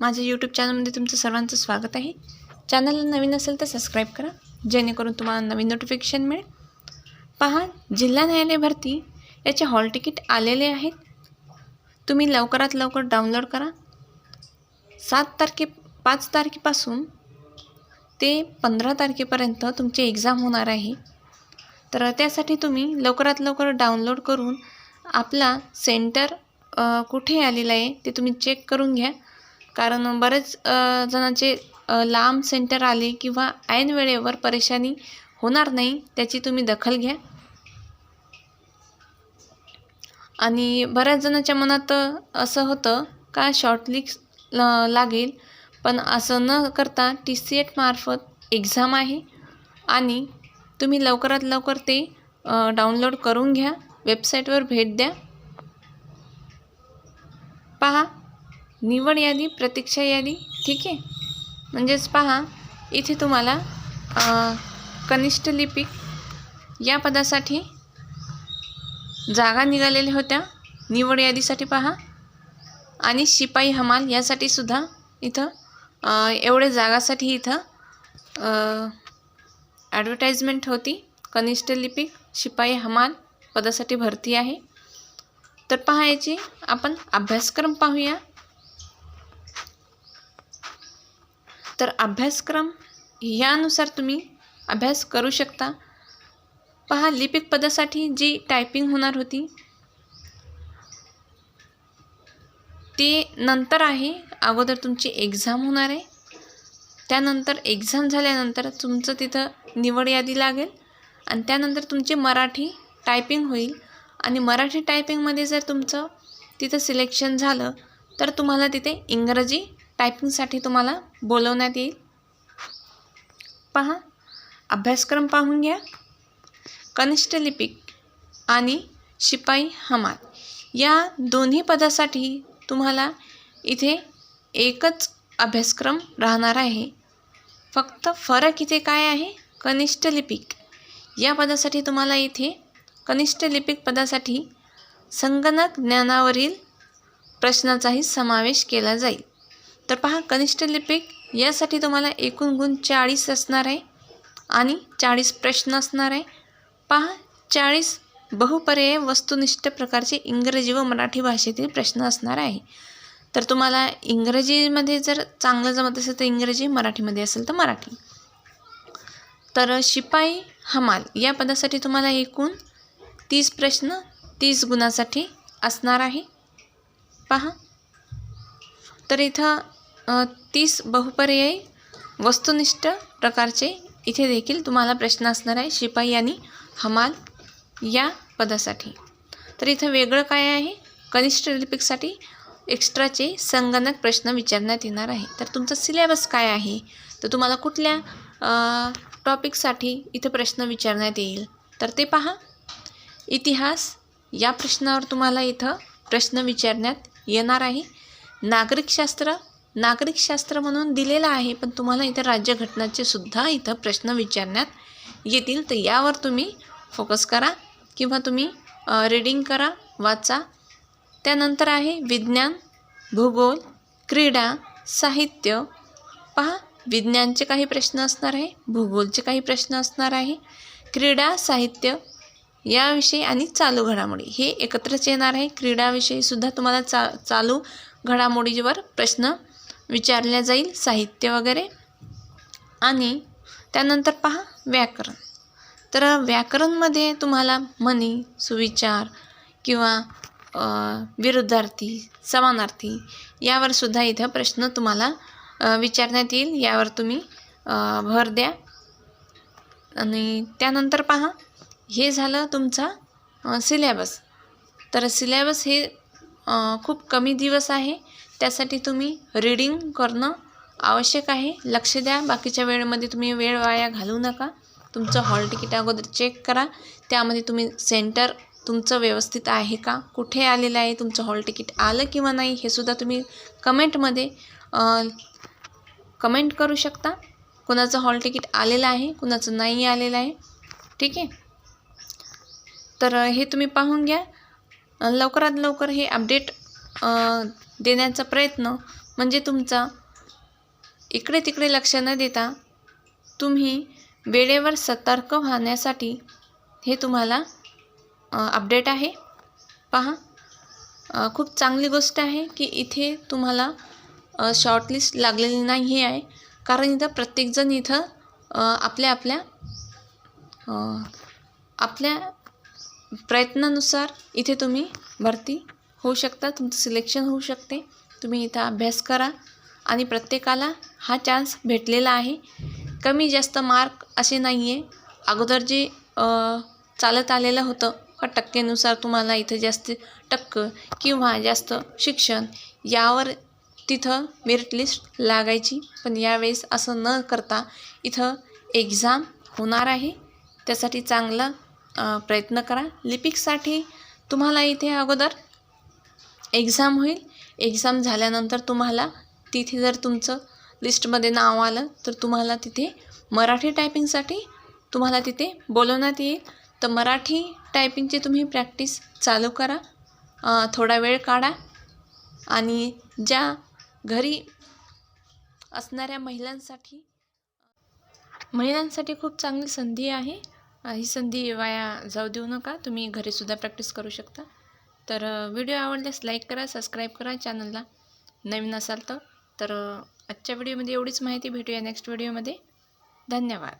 माझ्या यूट्यूब चॅनलमध्ये तुमचं सर्वांचं स्वागत आहे. चॅनलला नवीन असेल तर सबस्क्राईब करा. जेणेकरून तुम्हाला नवीन नोटिफिकेशन मिळेल. पहा जिल्हा न्यायालय भरती याचे हॉल तिकीट आलेले आहेत. तुम्ही लवकरात लवकर डाउनलोड करा. सात तारखे पाच तारखेपासून ते पंधरा तारखेपर्यंत तुमची एक्झाम होणार आहे. तर त्यासाठी तुम्ही लवकरात लवकर डाउनलोड करून आपला सेंटर कुठे आलेलं आहे ते तुम्ही चेक करून घ्या. कारण बरेच जणांचे लांब सेंटर आले किंवा ऐन वेळेवर परेशानी होणार नाही त्याची तुम्ही दखल घ्या. आणि बऱ्याच जणांच्या मनात असं होतं का शॉर्टलिस्ट लागेल. पण असं न करता टी सी एटमार्फत एक्झाम आहे. आणि तुम्ही लवकरात लवकर ते डाउनलोड करून घ्या. वेबसाईटवर भेट द्या. पहा. निवड यादी प्रतीक्षा यादी ठीक आहे? म्हणजेच पहा इथे तुम्हाला कनिष्ठ लिपिक या पदासाठी जागा निघालेल्या होत्या. निवड यादीसाठी पहा. आणि शिपाई हमाल यासाठी सुद्धा इथं एवढे एवढ्या जागासाठी इथं ॲडव्हर्टाईजमेंट होती. कनिष्ठ लिपिक शिपाई हमाल पदासाठी भरती आहे. तर पहा आपण अभ्यासक्रम पाहूया. तर अभ्यासक्रम यानुसार तुम्ही अभ्यास करू शकता. पहा लिपिक पदासाठी जी टायपिंग होणार होती ते नंतर आहे. अगोदर तुमची एक्झाम होणार आहे. त्यानंतर एक्झाम झाल्यानंतर तुमचं तिथं निवड यादी लागेल. आणि त्यानंतर तुमची मराठी टायपिंग होईल. आणि मराठी टायपिंगमध्ये जर तुमचं तिथं सिलेक्शन झालं तर तुम्हाला तिथे इंग्रजी टायपिंगसाठी तुम्हाला बोलवण्यात येईल. पहा अभ्यासक्रम पाहून घ्या. कनिष्ठ लिपिक आणि शिपाई हमाल या दोन्ही पदासाठी तुम्हाला इथे एकच अभ्यासक्रम राहणार आहे. फक्त फरक इथे काय आहे? कनिष्ठ लिपिक. या पदासाठी तुम्हाला इथे कनिष्ठ लिपिक पदासाठी संगणक ज्ञानावरील प्रश्नाचाही समावेश केला जाईल. तर पहा कनिष्ठ लिपिक यासाठी तुम्हाला एकूण गुण चाळीस असणार आहे आणि चाळीस प्रश्न असणार आहे. पहा चाळीस बहुपर्याय वस्तुनिष्ठ प्रकारचे इंग्रजी व मराठी भाषेतील प्रश्न असणार आहे. तर तुम्हाला इंग्रजीमध्ये जर चांगलं जमत असेल तर इंग्रजी मराठीमध्ये असेल तर मराठी. तर शिपाई हमाल या पदासाठी तुम्हाला एकूण तीस प्रश्न तीस गुणासाठी असणार आहे. पहा. तर इथं तीस बहुपर्यायी वस्तुनिष्ठ प्रकारचे इथे देखील तुम्हाला प्रश्न असणार आहे. शिपाई आणि हमाल या पदासाठी. तर इथं वेगळं काय आहे? कनिष्ठ लिपिकसाठी एक्स्ट्राचे संगणक प्रश्न विचारण्यात येणार आहे. तर तुमचा सिलेबस काय आहे? तर तुम्हाला कुठल्या टॉपिकसाठी इथं प्रश्न विचारण्यात येईल? तर ते पहा. इतिहास या प्रश्नावर तुम्हाला इथं प्रश्न विचारण्यात येणार आहे. नागरिकशास्त्र नागरिकशास्त्र म्हणून दिलेलं आहे पण तुम्हाला इथं राज्यघटनाचे सुद्धा इथं प्रश्न विचारण्यात येतील. तर यावर तुम्ही फोकस करा किंवा तुम्ही रीडिंग करा वाचा. त्यानंतर आहे विज्ञान भूगोल क्रीडा साहित्य. पहा विज्ञानचे काही प्रश्न असणार आहे भूगोलचे काही प्रश्न असणार आहे. क्रीडा साहित्य याविषयी आणि चालू घडामोडी. हे एकत्रच येणार आहे. क्रीडाविषयीसुद्धा तुम्हाला चा चालू घडामोडीवर प्रश्न विचारल्या जाईल. साहित्य वगैरे. आणि त्यानंतर पहा व्याकरण. तर व्याकरणमध्ये तुम्हाला म्हणी सुविचार किंवा विरुद्धार्थी समानार्थी यावर सुद्धा इथं प्रश्न तुम्हाला विचारण्यात येईल. यावर तुम्ही भर द्या. आणि त्यानंतर पहा हे झालं तुमचा सिलेबस तर सिलेबस हे खूप कमी दिवस आहे. त्यासाठी तुम्ही रीडिंग करणं आवश्यक आहे. लक्ष द्या. बाकीच्या वेळेमध्ये तुम्ही वेळ वाया घालू नका. तुमचं हॉल तिकीट अगोदर चेक करा. त्यामध्ये तुम्ही सेंटर तुमचं व्यवस्थित आहे का? कुठे आलेलं आहे? तुमचं हॉल तिकीट आलं किंवा नाही? हे सुद्धा तुम्ही कमेंटमध्ये कमेंट करू शकता. कुणाचं हॉल तिकीट आलेलं आहे? कुणाचं नाही आलेलं आहे? ठीक आहे? तर हे तुम्ही पाहून घ्या. लवकरात लवकर हे अपडेट देण्याचा प्रयत्न म्हणजे तुमचा इकडे तिकडे लक्ष न देता तुम्ही वेळेवर सतर्क होण्यासाठी हे तुम्हाला अपडेट आहे. पहा. खूप चांगली गोष्ट आहे की इथे तुम्हाला शॉर्टलिस्ट लागलेली नाही आहे. कारण इथं प्रत्येकजण इथं आपल्या आपल्या आपल्या प्रयत्नानुसार इथे तुम्ही भरती होऊ शकता तुमचं सिलेक्शन होऊ शकते. तुम्ही इथं अभ्यास करा आणि प्रत्येकाला हा चान्स भेटलेला आहे. कमी जास्त मार्क असे नाही आहे अगोदर जे चालत आलेलं होतं का टक्केनुसार तुम्हाला इथं जास्त टक्क किंवा जास्त शिक्षण यावर तिथं मेरिट लिस्ट लागायची. पण यावेळेस असं न करता इथं एक्झाम होणार आहे. त्यासाठी चांगलं प्रयत्न करा. लिपिकसाठी तुम्हाला इथे अगोदर एक्झाम होईल. एक्झाम झाल्यानंतर तुम्हाला तिथे जर तुमचं लिस्टमध्ये नाव आलं तर तुम्हाला तिथे मराठी टायपिंगसाठी तुम्हाला तिथे बोलवण्यात येईल. तर मराठी टायपिंगची तुम्ही प्रॅक्टिस चालू करा. थोडा वेळ काढा. आणि ज्या घरी असणाऱ्या महिलांसाठी महिलांसाठी खूप चांगली संधी आहे. ही संधी वाया जाऊ देऊ नका. तुम्ही घरीसुद्धा प्रॅक्टिस करू शकता. तर व्हिडिओ आवडल्यास लाईक करा सबस्क्राईब करा चॅनलला नवीन असाल तर आजच्या व्हिडिओमध्ये एवढीच माहिती भेटूया नेक्स्ट व्हिडिओमध्ये धन्यवाद.